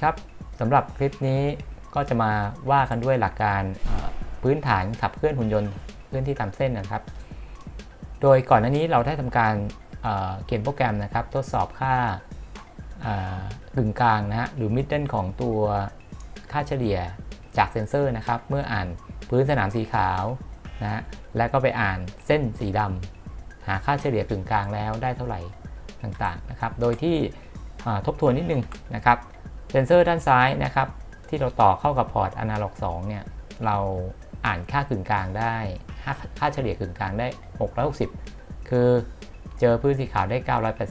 สดีครับสำหรับคลิปนี้ก็จะมาว่ากันด้วยหลักการพื้นฐานขับเคลื่อนหุ่นยนต์เคลื่อนที่ตามเส้นนะครับ โดยก่อนหน้านี้เราได้ทำการเเขียนโปรแกรมนะครับ ทดสอบค่ากึ่งกลางนะฮะหรือมิดเดิลของตัวค่าเฉลี่ยจากเซ็นเซอร์นะครับ เมื่ออ่านพื้นสนามสีขาวนะฮะและก็ไปอ่านเส้นสีดำหาค่าเฉลี่ยกึ่งกลางแล้วได้เท่าไหร่ต่างๆนะครับ โดยที่ทบทวนนิดนึงนะครับ เซนเซอร์ด้านซ้ายนะครับ ที่เราต่อเข้ากับพอร์ตอนาล็อก2เนี่ยเราอ่านค่ากึ่งกลางได้ ค่าเฉลี่ยกึ่งกลางได้ 660 คือเจอพื้นสีขาวได้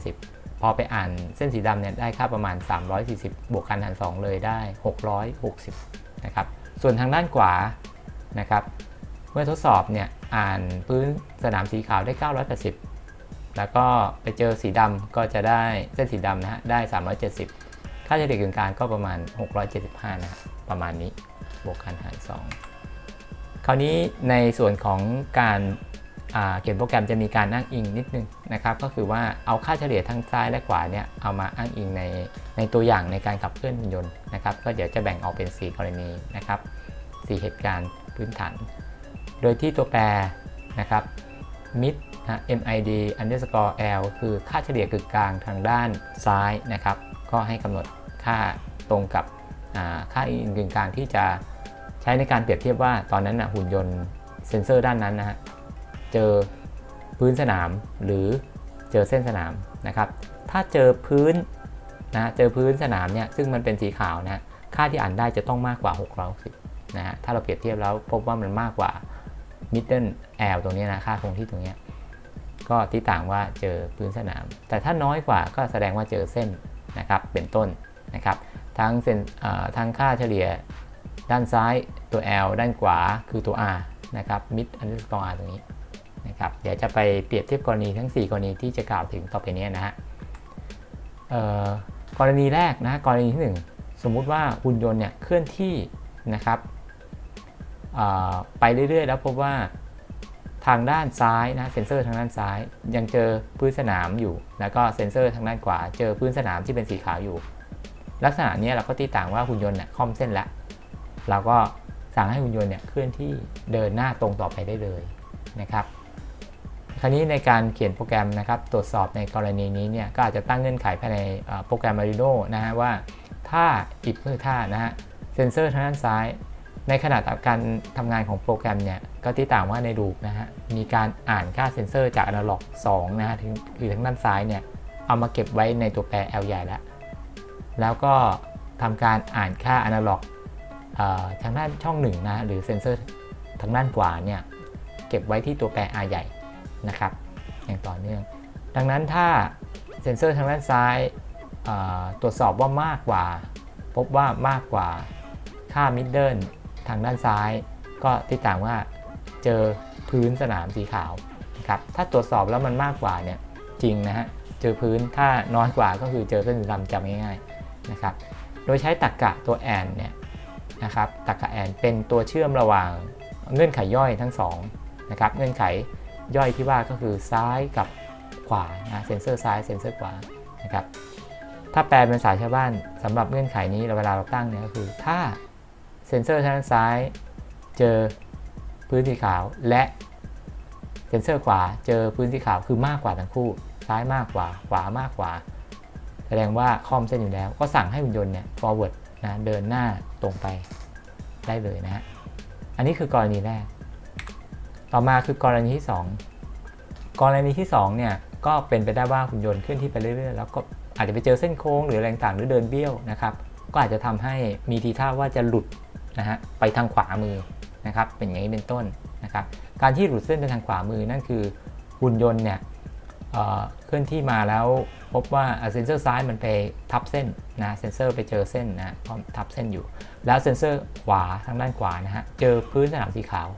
980 พอไปอ่านเส้นสีดำเนี่ยได้ค่าประมาณ 340 บวกกันหาร2เลยได้ 660 นะครับ ส่วนทางด้านขวานะครับ เมื่อทดสอบเนี่ยอ่านพื้นสนามสีขาวได้ 980 แล้วก็ไปเจอสีดำก็จะได้เส้นสีดำนะฮะได้ 370 ค่าเฉลี่ยกึ่งกลางก็ประมาณ 675 นะฮะประมาณนี้บวกกันหาร 2 คราวนี้ในส่วนของการาเขียนโปรแกรมจะมีการอ้างอิงนิดนึงนะครับ ก็คือว่าเอาค่าเฉลี่ยทั้งซ้ายและขวาเนี่ยเอามาอ้างอิงในในตัวอย่างในการขับเคลื่อนหุ่นยนต์นะครับ ก็เดี๋ยวจะแบ่งออกเป็น 4 กรณีนะครับ 4 เหตุการณ์พื้นฐาน โดยที่ตัวแปรนะครับ mid นะ mid underscore l คือค่าเฉลี่ยกึ่งกลางทางด้านซ้ายนะครับ ก็ให้กำหนด ค่าตรงกับค่าอินๆกางที่จะใช้ในการเปรียบเทียบว่าตอนนั้นนะหุ่นยนต์เซ็นเซอร์ด้านนั้นนะฮะเจอพื้นสนามหรือเจอเส้นสนามนะครับ ถ้าเจอพื้นนะเจอพื้นสนามเนี่ยซึ่งมันเป็นสีขาวนะค่าที่อ่านได้จะต้องมากกว่า 660นะฮะถ้าเราเปรียบเทียบแล้วพบว่ามันมากกว่า middle L ตรงนี้นะค่าคงที่ตรงนี้ก็ที่ต่างว่าเจอพื้นสนาม แต่ถ้าน้อยกว่าก็แสดงว่าเจอเส้นนะครับเป็นต้น นะครับทั้งเส้นทั้งค่าเฉลี่ยด้านซ้ายตัว L ด้านขวาคือตัว R นะครับ mid underscore R ตรงนี้นะครับเดี๋ยวจะไปเปรียบเทียบกรณีทั้ง 4 กรณีที่จะกล่าวถึงต่อไปนี้นะฮะกรณีแรกนะกรณีที่ 1 สมมุติว่าหุ่นยนต์เนี่ยเคลื่อนที่นะครับอ่าไปเรื่อยๆ แล้วพบว่าทางด้านซ้ายนะเซ็นเซอร์ทางด้านซ้ายยังเจอพื้นสนามอยู่ แล้วก็เซ็นเซอร์ทางด้านขวาเจอพื้นสนามที่เป็นสีขาวอยู่ ลักษณะนี้เราก็ตีต่างว่าหุ่นยนต์เนี่ยค่อมเส้นแล้วเราก็สั่งให้หุ่นยนต์เนี่ยเคลื่อนที่เดินหน้าตรงต่อไปได้เลยนะครับ คราวนี้ในการเขียนโปรแกรมนะครับ ตรวจสอบในกรณีนี้เนี่ยก็อาจจะตั้งเงื่อนไขภายในโปรแกรม Arduino นะฮะว่าถ้าอิบคือถ้านะฮะเซ็นเซอร์ทางด้านซ้าย ในขณะการทำงานของโปรแกรมเนี่ยก็ที่ต่างว่าในรูปนะฮะมีการอ่านค่าเซ็นเซอร์จากอนาล็อก2นะฮะถึงคือทางด้านซ้ายเนี่ยเอามาเก็บไว้ในตัวแปร L ใหญ่แล้ว แล้วก็ทำการอ่านค่าอนาล็อกทางด้านช่อง1นะหรือเซ็นเซอร์ทางด้านขวาเนี่ยเก็บไว้ที่ตัวแปร R ใหญ่นะครับอย่างต่อเนื่อง ดังนั้นถ้าเซ็นเซอร์ทางด้านซ้ายตรวจสอบว่ามากกว่า พบว่ามากกว่าค่ามิดเดิลทางด้านซ้าย ก็ที่ต่างว่าเจอพื้นสนามสีขาวนะครับถ้าตรวจสอบแล้วมันมากกว่าเนี่ยจริงนะฮะเจอพื้นถ้าน้อยกว่าก็คือเจอเส้นสีดำจำง่ายๆ นะครับ โดยใช้ตรรกกะตัวแอนเนี่ยนะครับตรรกกะแอนเป็นตัวเชื่อมระหว่างเงื่อนไขย่อยทั้งสองนะครับ เงื่อนไขย่อยที่ว่าก็คือซ้ายกับขวานะเซนเซอร์ซ้ายเซนเซอร์ขวานะครับ ถ้าแปลเป็นภาษาชาวบ้านสำหรับเงื่อนไขนี้เราเวลาเราตั้งเนี่ยก็คือ ถ้าเซนเซอร์ทางด้านซ้ายเจอพื้นสีขาวและเซนเซอร์ขวาเจอพื้นสีขาวคือมากกว่าทั้งคู่ ซ้ายมากกว่าขวามากกว่า แสดงว่าคอมเส้นอยู่แล้ว ก็สั่งให้หุ่นยนต์เนี่ย forward นะเดินหน้าตรงไปได้เลยนะฮะอันนี้คือกรณีแรก ต่อมาคือกรณีที่ 2 กรณีที่2เนี่ยก็เป็นไปได้ว่าหุ่นยนต์เคลื่อนที่ไปเรื่อยๆ แล้วก็อาจจะไปเจอเส้นโค้งหรืออะไรต่างหรือเดินเบี้ยวนะครับ ก็อาจจะทำให้มีทีท่าว่าจะหลุดนะฮะไปทางขวามือนะครับ เป็นอย่างนี้เป็นต้นนะครับ การที่หลุดเส้นไปทางขวามือนั่นคือหุ่นยนต์เนี่ยเอ่อเคลื่อนที่มาแล้ว พบว่าเซนเซอร์ซ้ายมันไปทับเส้นนะเซนเซอร์ไปเจอเส้นนะก็ทับเส้นอยู่ แล้วเซนเซอร์ขวาทางด้านขวานะฮะเจอพื้นสนามสีขาว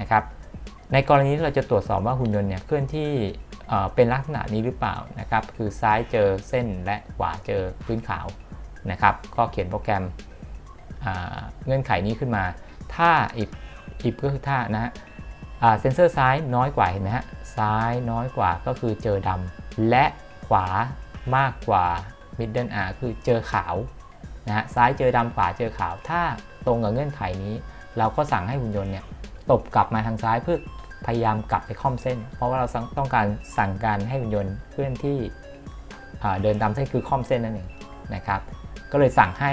นะครับในกรณีที่เราจะตรวจสอบว่าหุ่นยนต์เนี่ยเคลื่อนที่เป็นลักษณะนี้หรือเปล่านะครับคือซ้ายเจอเส้นและขวาเจอพื้นขาวนะครับก็เขียนโปรแกรมเงื่อนไขนี้ขึ้นมา ถ้าอิบอิบก็คือถ้านะฮะเซนเซอร์ซ้ายน้อยกว่าเห็นไหมฮะซ้ายน้อยกว่าก็คือเจอดำและ วามากกว่า middle R คือเจอขาวนะฮะซ้ายเจอดำขวาเจอขาว ถ้าตรงกับเงื่อนไขนี้ เราก็สั่งให้หุ่นยนต์เนี่ยตบกลับมาทางซ้ายเพื่อพยายามกลับไปค่อมเส้น เพราะว่าเราต้องการสั่งการให้หุ่นยนต์เคลื่อนที่เดินตามเส้นคือค่อมเส้นนั่นเองนะครับก็เลยสั่งให้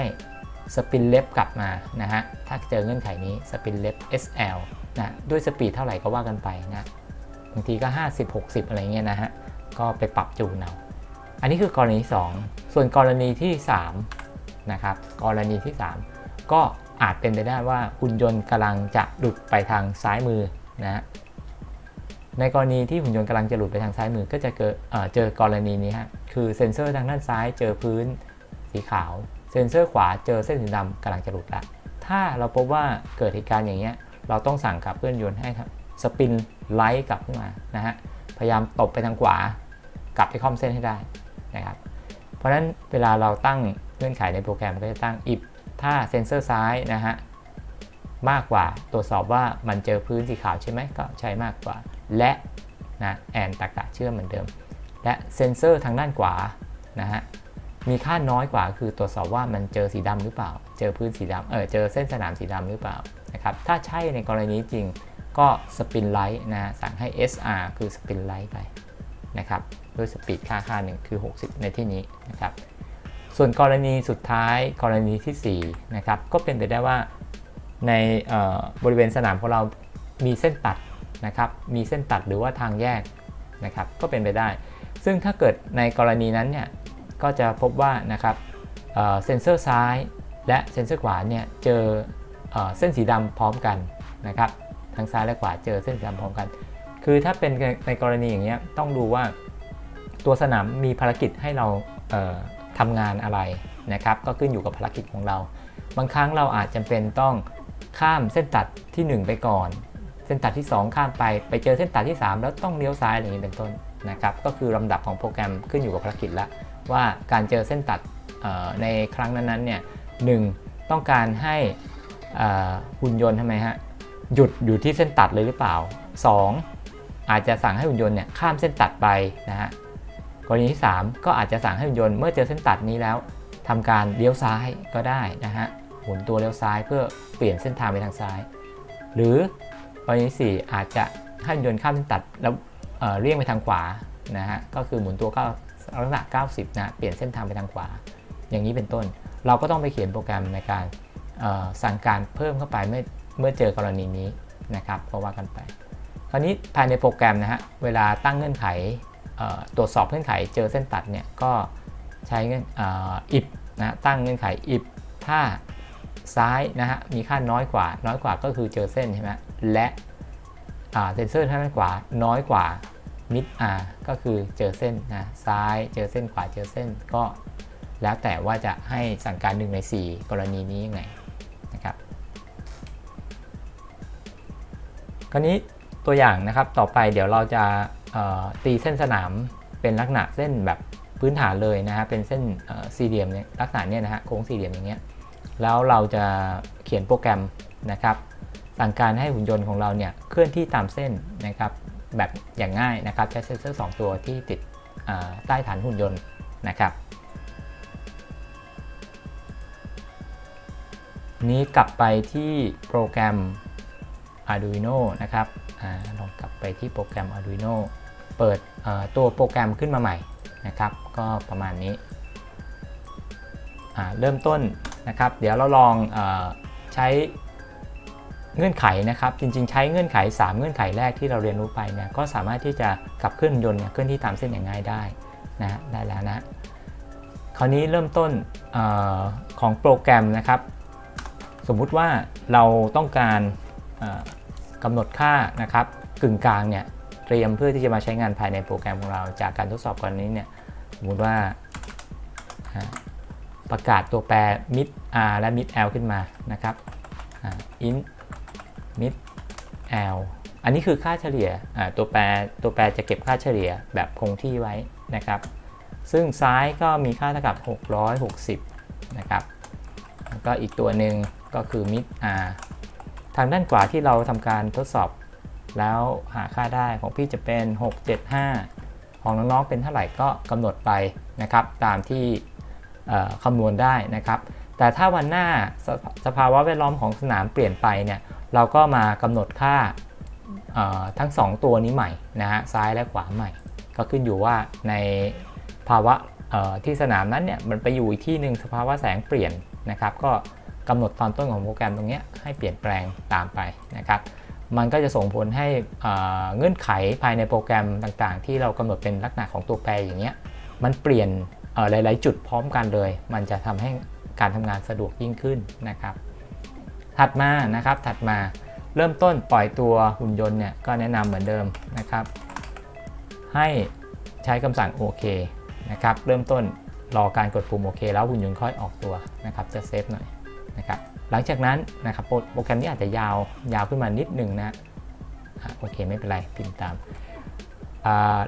สปินเล็บกลับมานะฮะถ้าเจอเงื่อนไขนี้สปินเล็บ SL นะด้วยสปีดเท่าไหร่ก็ว่ากันไปนะบางทีก็ 50 60 อะไรเงี้ยนะฮะก็ไปปรับจูนเอา อันนี้คือกรณี 2 ส่วนกรณีที่3นะครับกรณีที่ 3 ก็อาจเป็นไปได้ว่าหุ่นยนต์กำลังจะหลุดไปทางซ้ายมือนะฮะในกรณีที่หุ่นยนต์กำลังจะหลุดไปทางซ้ายมือก็จะเกิดเอ่อเจอกรณีนี้ฮะคือเซ็นเซอร์ทางด้านซ้ายเจอพื้นสีขาว เซ็นเซอร์ขวาเจอเส้นสีดำกำลังจะหลุดละถ้าเราพบว่าเกิดเหตุการณ์อย่างเงี้ยเราต้องสั่งกับเพื่อนยนต์ให้สปินไลท์กลับขึ้นมานะฮะพยายามตบไปทางขวากลับไปค่อมเส้นให้ได้ นะครับ เพราะฉะนั้นเวลาเราตั้งเงื่อนไขในโปรแกรมก็จะตั้ง if ถ้าเซนเซอร์ซ้ายนะฮะมากกว่าตรวจสอบว่ามันเจอพื้นสีขาวใช่ไหมก็ใช้มากกว่า และนะแอนตากะเชื่อมเหมือนเดิม และเซนเซอร์ทางด้านขวานะฮะมีค่าน้อยกว่าคือตรวจสอบว่ามันเจอสีดำหรือเปล่า เจอพื้นสีดำเออเจอเส้นสนามสีดำหรือเปล่านะครับถ้าใช่ในกรณีจริงก็สปินไลท์นะสั่งให้ SR คือสปินไลท์ไป นะครับด้วยสปีดค่าค่าหนึ่งคือ 60 ในที่นี้นะครับส่วนกรณีสุดท้ายกรณีที่4นะครับก็เป็นไปได้ว่าในบริเวณสนามของเรามีเส้นตัดนะครับมีเส้นตัดหรือว่าทางแยกนะครับก็เป็นไปได้ ซึ่งถ้าเกิดในกรณีนั้นเนี่ยก็จะพบว่านะครับเซนเซอร์ซ้ายและเซนเซอร์ขวาเนี่ยเจอเส้นสีดำพร้อมกันนะครับทั้งซ้ายและขวาเจอเส้นสีดำพร้อมกัน คือถ้าเป็นในกรณีอย่างเงี้ยต้องดูว่าตัวสนามมีภารกิจให้เราเทำงานอะไรนะครับ ก็ขึ้นอยู่กับภารกิจของเรา บางครั้งเราอาจจำเป็นต้องข้ามเส้นตัดที่ 1 ไปก่อน เส้นตัดที่ 2 ข้ามไปไปเจอเส้นตัดที่ 3 แล้วต้องเลี้ยวซ้ายอะไรอย่างนี้เป็นต้นนะครับ ก็คือลำดับของโปรแกรมขึ้นอยู่กับภารกิจละว่าการเจอเส้นตัดในครั้งนั้นๆเนี่ยหต้องการให้หุ่นยนต์ทำไมฮะหยุดอยู่ที่เส้นตัดเลยหรือเปล่า 2 อาจจะสั่งให้หุ่นยนต์เนี่ยข้ามเส้นตัดไปนะฮะกรณีที่ 3 ก็อาจจะสั่งให้หุ่นยนต์เมื่อเจอเส้นตัดนี้แล้วทำการเลี้ยวซ้ายก็ได้นะฮะหมุนตัวเลี้ยวซ้ายเพื่อเปลี่ยนเส้นทางไปทางซ้าย หรือกรณีที่4อาจจะให้หุ่นยนต์ข้ามเส้นตัดแล้วเเลี่ยงไปทางขวานะฮะก็คือหมุนตัวก็ลักษณะ 90 นะเปลี่ยนเส้นทางไปทางขวา อย่างนี้เป็นต้น เราก็ต้องไปเขียนโปรแกรมในการสั่งการเพิ่มเข้าไปเมื่อเมื่อเจอกรณีนี้นะครับเพราะว่ากันไป คราวนี้ภายในโปรแกรมนะฮะเวลาตั้งเงื่อนไขตรวจสอบเงื่อนไขเจอเส้นตัดเนี่ยก็ใช้เงื่อน if นะตั้งเงื่อนไข if ถ้าซ้ายนะฮะมีค่าน้อยกว่า น้อยกว่าก็คือเจอเส้นใช่ไหมและเซนเซอร์ทางด้านขวาน้อยกว่า mid r ก็คือเจอเส้นนะซ้ายเจอเส้นขวาเจอเส้นก็แล้วแต่ว่าจะให้สั่งการ1ใน 4 กรณีนี้ยังไงนะครับคราวนี้ ตัวอย่างนะครับต่อไปเดี๋ยวเราจะตีเส้นสนามเป็นลักษณะเส้นแบบพื้นฐานเลยนะฮะเป็นเส้นสี่เหลี่ยมเนี่ยลักษณะเนี้ยนะฮะโค้งสี่เหลี่ยมอย่างเงี้ยแล้วเราจะเขียนโปรแกรมนะครับ สั่งการให้หุ่นยนต์ของเราเนี่ยเคลื่อนที่ตามเส้นนะครับแบบอย่างง่ายนะครับใช้เซนเซอร์ 2 ตัวที่ติดใต้ฐานหุ่นยนต์นะครับ นี้กลับไปที่โปรแกรม Arduino นะครับอลองกลับไปที่โปรแกรม Arduino เปิดตัวโปรแกรมขึ้นมาใหม่นะครับ ก็ประมาณนี้ เริ่มต้นนะครับ เดี๋ยวเราลองอใช้เงื่อนไขนะครับ จริงๆ ใช้เงื่อนไข 3 เงื่อนไขแรกที่เราเรียนรู้ไปเนี่ยก็สามารถที่จะขับเคลื่อนยนต์เคลื่อนที่ตามเส้นอย่างง่ายได้นะได้แล้วนะ คราวนี้เริ่มต้นอของโปรแกรมนะครับ สมมุติว่าเราต้องการ กำหนดค่านะครับกึ่งกลางเนี่ยเตรียมเพื่อที่จะมาใช้งานภายในโปรแกรมของเรา จากการทดสอบก่อนนี้เนี่ยสมมติว่าประกาศตัวแปร mid r และ mid l ขึ้นมานะครับ int mid l อันนี้คือค่าเฉลี่ยตัวแปรตัวแปรจะเก็บค่าเฉลี่ยแบบคงที่ไว้นะครับ ซึ่งซ้ายก็มีค่าเท่ากับ 660 นะครับ แล้วก็อีกตัวหนึ่งก็คือ mid r ทางด้านขวาที่เราทำการทดสอบ แล้วหาค่าได้ของพี่จะเป็น 675 ของน้องๆเป็นเท่าไหร่ก็กำหนดไปนะครับ ตามที่คำนวณได้นะครับ แต่ถ้าวันหน้าสภสภาวะแวดล้อมของสนามเปลี่ยนไปเนี่ยเราก็มากำหนดค่าทั้ง 2 ตัวนี้ใหม่นะฮะซ้ายและขวาใหม่ ก็ขึ้นอยู่ว่าในภาวะที่สนามนั้นเนี่ยมันไปอยู่อีกที่หนึ่งสภาวะแสงเปลี่ยนนะครับ ก็ กำหนดตอนต้นของโปรแกรมตรงนี้ให้เปลี่ยนแปลงตามไปนะครับมันก็จะส่งผลให้เงื่อนไขภายในโปรแกรมต่างๆ ที่เรากำหนดเป็นลักษณะของตัวแปรอย่างเงี้ยมันเปลี่ยนหลาย ๆ จุดพร้อมกันเลย มันจะทำให้การทำงานสะดวกยิ่งขึ้นนะครับ ถัดมานะครับถัดมาเริ่มต้นปล่อยตัวหุ่นยนต์เนี่ยก็แนะนำเหมือนเดิมนะครับ ให้ใช้คำสั่งโอเคนะครับเริ่มต้นรอการกดปุ่มโอเคแล้วหุ่นยนต์ค่อยออกตัวนะครับจะเซฟหน่อย นะครับหลังจากนั้นนะครับโปรโปรแกรมนี้อาจจะยาวยาวขึ้นมานิดหนึ่งนะอะโอเคไม่เป็นไรพิมพ์ตาม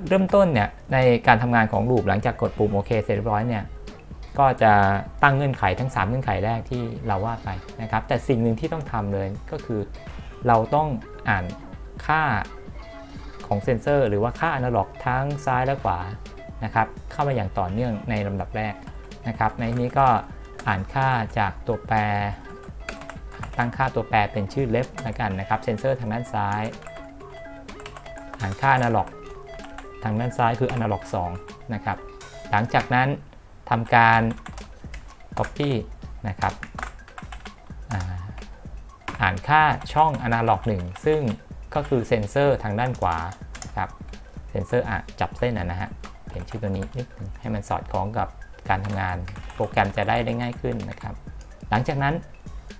เริ่มต้นเนี่ยในการทำงานของลูปหลังจากกดปุ่มโอเคเสร็จเรียบร้อยเนี่ยก็จะตั้งเงื่อนไขทั้ง 3 เงื่อนไขแรกที่เราว่าไปนะครับแต่สิ่งหนึ่งที่ต้องทำเลยก็คือเราต้องอ่านค่าของเซนเซอร์ หรือว่าค่าอนาล็อกทั้งซ้ายและขวานะครับเข้ามาอย่างต่อเนื่องในลำดับแรกนะครับในนี้ก็ อ่านค่าจากตัวแปร ตั้งค่าตัวแปรเป็นชื่อเล็บแล้วกันนะครับเซนเซอร์ทางด้านซ้าย อ่านค่าอนาล็อกทางด้านซ้ายคืออนาล็อก2นะครับหลังจากนั้นทำการ copy นะครับอ่านค่าช่องอนาล็อก1ซึ่งก็คือเซนเซอร์ทางด้านขวาครับเซนเซอร์อะจับเส้นนะนะฮะเห็นชื่อตัวนี้นิดนึงให้มันสอดคล้องกับ การทำงาน โปรแกรมจะได้ได้ง่ายขึ้นนะครับ หลังจากนั้น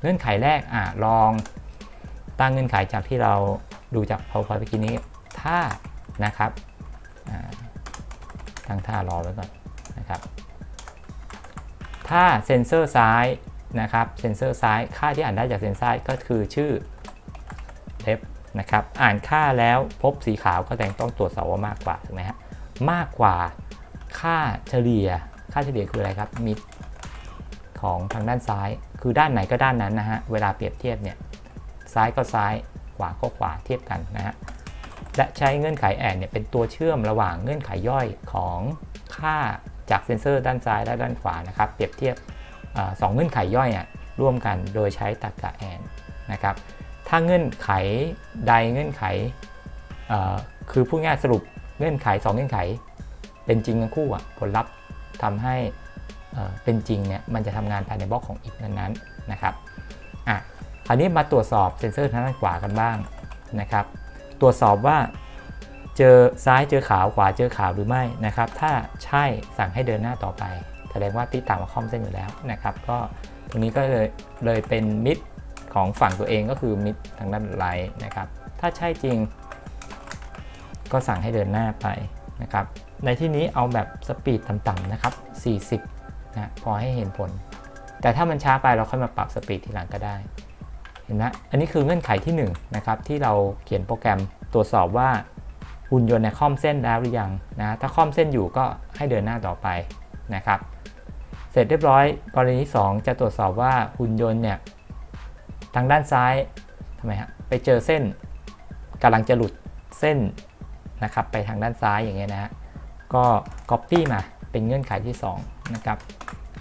เงื่อนไขแรกอะลองตั้งเงื่อนไขจากที่เราดูจาก PowerPoint เมื่อกี้นี้ถ้านะครับตั้งท่ารอไว้ก่อนนะครับ ถ้าเซ็นเซอร์ซ้ายนะครับเซ็นเซอร์ซ้ายค่าที่อ่านได้จากเซ็นเซอร์ซ้ายก็คือชื่อ left นะครับอ่านค่าแล้วพบสีขาวก็แสดงต้องตรวจสอบว่ามากกว่าถูกไหมฮะมากกว่าค่าเฉลี่ย ค่าเฉลี่ยคืออะไรครับมิดของทางด้านซ้าย คือด้านไหนก็ด้านนั้นนะฮะ เวลาเปรียบเทียบเนี่ย ซ้ายก็ซ้าย ขวาก็ขวาเทียบกันนะฮะ และใช้เงื่อนไขแอนเนี่ยเป็นตัวเชื่อมระหว่างเงื่อนไขย่อยของค่าจากเซ็นเซอร์ด้านซ้ายและด้านขวานะครับ เปรียบเทียบอสองเงื่อนไขย่อยอะร่วมกันโดยใช้ตรรกะแอนนะครับ ถ้าเงื่อนไขใดเงื่อนไข คือพูดง่ายสรุปเงื่อนไข 2 เงื่อนไข เป็นจริงทั้งคู่อะผลลัพธ์ ทำให้เป็นจริงเนี่ยมันจะทำงานภายในบล็อกของอีกนั้นๆนะครับอะคราวนี้มาตรวจสอบเซ็นเซอร์ทางด้านขวากันบ้างนะครับ ตรวจสอบว่าเจอซ้ายเจอขาวขวาเจอขาวหรือไม่นะครับ ถ้าใช่สั่งให้เดินหน้าต่อไป แสดงว่าติดตามมาคอมเส้นอยู่แล้วนะครับ ก็ตรงนี้ก็เลยเลยเป็นมิดของฝั่งตัวเองก็คือมิดทางด้านไลท์นะครับ ถ้าใช่จริง ก็สั่งให้เดินหน้าไปนะครับ ในที่นี้เอาแบบสปีดต่ำๆนะครับ 40 นะพอให้เห็นผล แต่ถ้ามันช้าไปเราค่อยมาปรับสปีดทีหลังก็ได้ เห็นไหมอันนี้คือเงื่อนไขที่1นะครับที่เราเขียนโปรแกรมตรวจสอบว่าหุ่นยนต์เนี่ยค่อมเส้นแล้วหรือยังนะถ้าค่อมเส้นอยู่ก็ให้เดินหน้าต่อไปนะครับ เสร็จเรียบร้อยกรณีที่ 2 จะตรวจสอบว่าหุ่นยนต์เนี่ยทางด้านซ้ายทำไมฮะไปเจอเส้นกำลังจะหลุดเส้นนะครับไปทางด้านซ้ายอย่างเงี้ยนะฮะ ก็ Copy มาเป็นเงื่อนไขที่ 2 นะครับ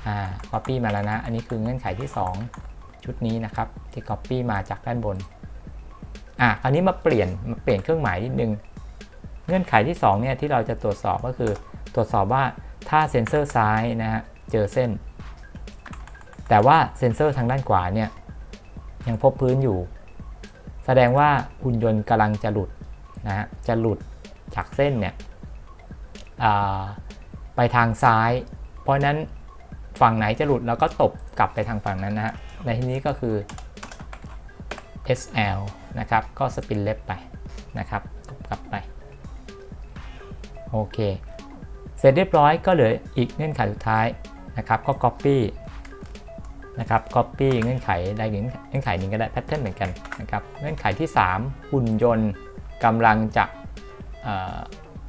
อ่า Copy มาแล้วนะ อันนี้คือเงื่อนไขที่ 2 ชุดนี้นะครับ ที่ Copy มาจากด้านบนอะคราวนี้มาเปลี่ยนมาเปลี่ยนเครื่องหมายนิดนึงเงื่อนไขที่2เนี่ยที่เราจะตรวจสอบก็คือตรวจสอบว่าถ้าเซ็นเซอร์ซ้ายนะฮะเจอเส้น แต่ว่าเซ็นเซอร์ทางด้านขวาเนี่ยยังพบพื้นอยู่ แสดงว่าหุ่นยนต์กำลังจะหลุดนะฮะจะหลุดจากเส้นเนี่ย ไปทางซ้าย เพราะนั้นฝั่งไหนจะหลุดเราก็ตบกลับไปทางฝั่งนั้นนะฮะ ในที่นี้ก็คือ SL นะครับ ก็สปินเล็บไปนะครับตบกลับไป โอเค เสร็จเรียบร้อยก็เหลืออีกเงื่อนไขสุดท้ายนะครับ ก็ Copy นะครับ Copy เงื่อนไขได้เงื่อนไขหนึ่งก็ได้ Pattern เหมือนกันนะครับ เงื่อนไขที่ 3 หุ่นยนต์กำลังจะ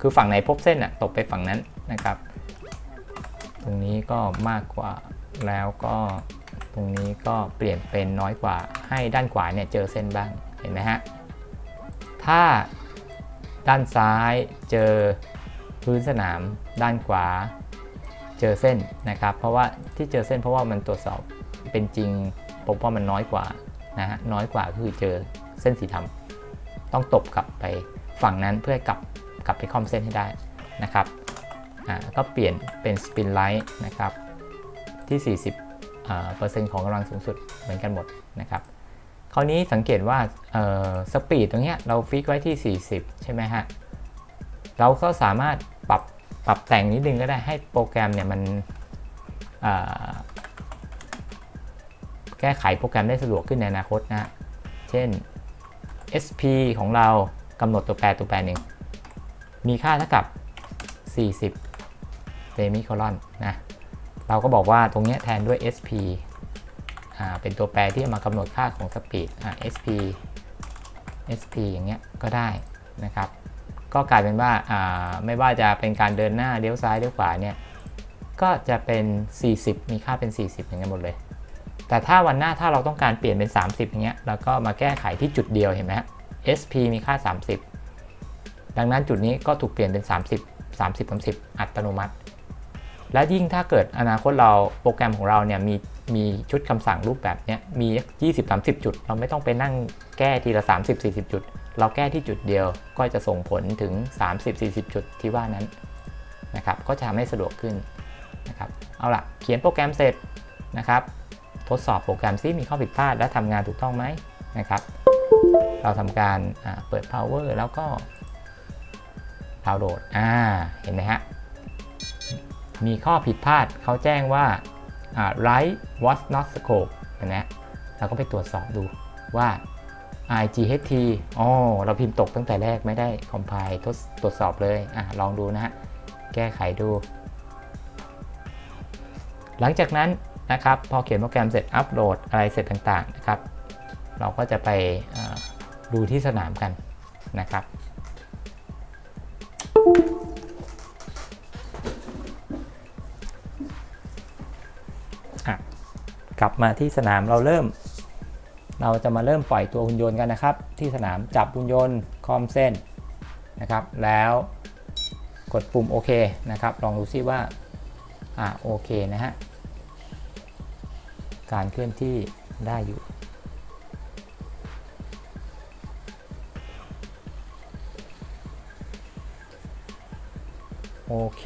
คือฝั่งไหนพบเส้นอะตกไปฝั่งนั้นนะครับ ตรงนี้ก็มากกว่าแล้วก็ตรงนี้ก็เปลี่ยนเป็นน้อยกว่าให้ด้านขวาเนี่ยเจอเส้นบ้างเห็นไหมฮะถ้าด้านซ้ายเจอพื้นสนาม ด้านขวาเจอเส้นนะครับ เพราะว่าที่เจอเส้นเพราะว่ามันตรวจสอบเป็นจริงผมว่ามันน้อยกว่านะฮะน้อยกว่าคือเจอเส้นสีดำต้องตบกลับไปฝั่งนั้นเพื่อกลับ ลับไปคอมเส้นให้ได้นะครับอ่าก็เปลี่ยนเป็นสปินไลท์นะครับที่ 40อ่าเปอร์เซ็นต์ของกำลังสูงสุดเหมือนกันหมดนะครับคราวนี้สังเกตว่าสปีดตรงเนี้ยเราฟิกไว้ที่ 40 ใช่ไหมฮะ เราก็สามารถปรับปรับแต่งนิดนึงก็ได้ให้โปรแกรมเนี่ยมันอ่าแก้ไขโปรแกรมได้สะดวกขึ้นในอนาคตนะ เช่น SP ของเรากำหนดตัวแปรตัวแปรหนึ่ง มีค่าเท่ากับ 40เซมิโคลอนนะเราก็บอกว่าตรงนี้แทนด้วย SP อ่าเป็นตัวแปรที่มากำหนดค่าของสปีด SP SP อย่างเงี้ยก็ได้นะครับ ก็กลายเป็นว่าอ่าไม่ว่าจะเป็นการเดินหน้าเลี้ยวซ้ายเลี้ยวขวาเนี่ยก็จะเป็น 40 มีค่าเป็น 40อย่างเงี้ยหมดเลย แต่ถ้าวันหน้าถ้าเราต้องการเปลี่ยนเป็น 30อย่างเงี้ยเราก็มาแก้ไขที่จุดเดียวเห็นไหมฮะ SP มีค่า 30 ดังนั้นจุดนี้ก็ถูกเปลี่ยนเป็น 30 30 30 อัตโนมัติ และยิ่งถ้าเกิดอนาคตเราโปรแกรมของเราเนี่ยมีมีชุดคำสั่งรูปแบบเนี้ยมี 20-30 จุด เราไม่ต้องไปนั่งแก้ทีละ 30-40 จุด เราแก้ที่จุดเดียวก็จะส่งผลถึง 30-40 จุดที่ว่านั้นนะครับก็จะทำให้สะดวกขึ้นนะครับเอาละเขียนโปรแกรมเสร็จนะครับทดสอบโปรแกรมซิมีข้อผิดพลาดและทำงานถูกต้องไหมนะครับ เราทำการเปิด power แล้วก็ ดาวน์โหลดอ่าเห็นไหมฮะ มีข้อผิดพลาดเขาแจ้งว่าอ่า write was not scope เห็นไหมเราก็ไปตรวจสอบดูว่า IGHT อ๋อเราพิมพ์ตกตั้งแต่แรกไม่ได้ compile ทดตรวจสอบเลยอะลองดูนะฮะ แก้ไขดู หลังจากนั้นนะครับ พอเขียนโปรแกรมเสร็จอัปโหลดอะไรเสร็จต่างๆนะครับ เราก็จะไปดูที่สนามกันนะครับ กลับมาที่สนามเราเริ่ม เราจะมาเริ่มปล่อยตัวหุ่นยนต์กันนะครับ ที่สนามจับหุ่นยนต์คอมเส้นนะครับ แล้วกดปุ่มโอเคนะครับ ลองดูซิว่า อ่าโอเคนะฮะ การเคลื่อนที่ได้อยู่โอเค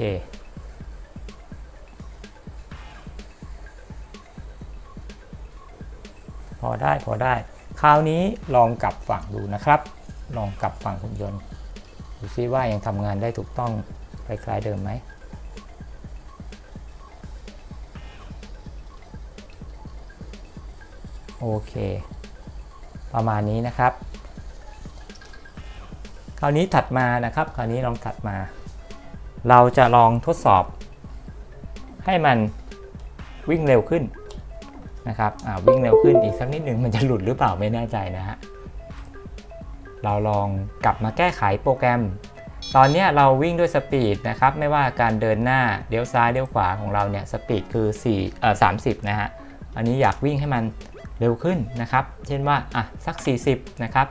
อได้พอได้ คราวนี้ลองกลับฝั่งดูนะครับ ลองกลับฝั่งหุ่นยนต์ดูซิว่ายังทำงานได้ถูกต้องคล้ายๆเดิมไหมโอเค ประมาณนี้นะครับ คราวนี้ถัดมานะครับ คราวนี้ลองถัดมา เราจะลองทดสอบ ให้มันวิ่งเร็วขึ้น นะครับวิ่งเร็วขึ้นอีกสักนิดหนึ่งมันจะหลุดหรือเปล่าไม่แน่ใจนะฮะเราลองกลับมาแก้ไขโปรแกรม ตอนนี้เราวิ่งด้วยสปีดนะครับ ไม่ว่าการเดินหน้าเลี้ยวซ้ายเลี้ยวขวาของเราเนี่ยสปีดคือ4เอ่อ30 นะฮะ อันนี้อยากวิ่งให้มันเร็วขึ้นนะครับ เช่นว่าอะสัก 40 นะครับ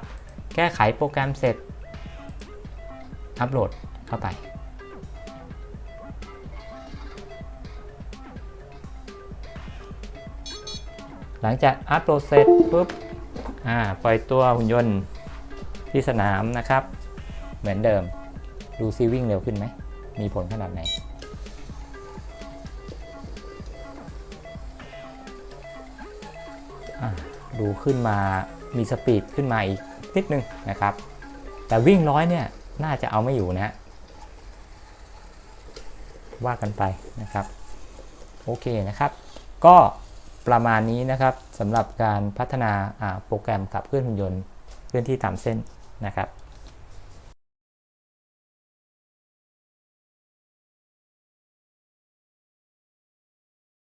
แก้ไขโปรแกรมเสร็จ อัปโหลดเข้าไป หลังจากอัพโหลดเสร็จปุ๊บอ่าปล่อยตัวหุ่นยนต์ที่สนามนะครับ เหมือนเดิมดูซีวิ่งเร็วขึ้นไหม มีผลขนาดไหน ดูขึ้นมามีสปีดขึ้นมาอีกนิดนึงนะครับ แต่วิ่งร้อยเนี่ย น่าจะเอาไม่อยู่นะฮะว่ากันไปนะครับ โอเคนะครับ ก็ ประมาณนี้นะครับสำหรับการพัฒนาโปรแกรมขับเคลื่อนหุ่นยนต์เคลื่อนที่ตามเส้นนะครับ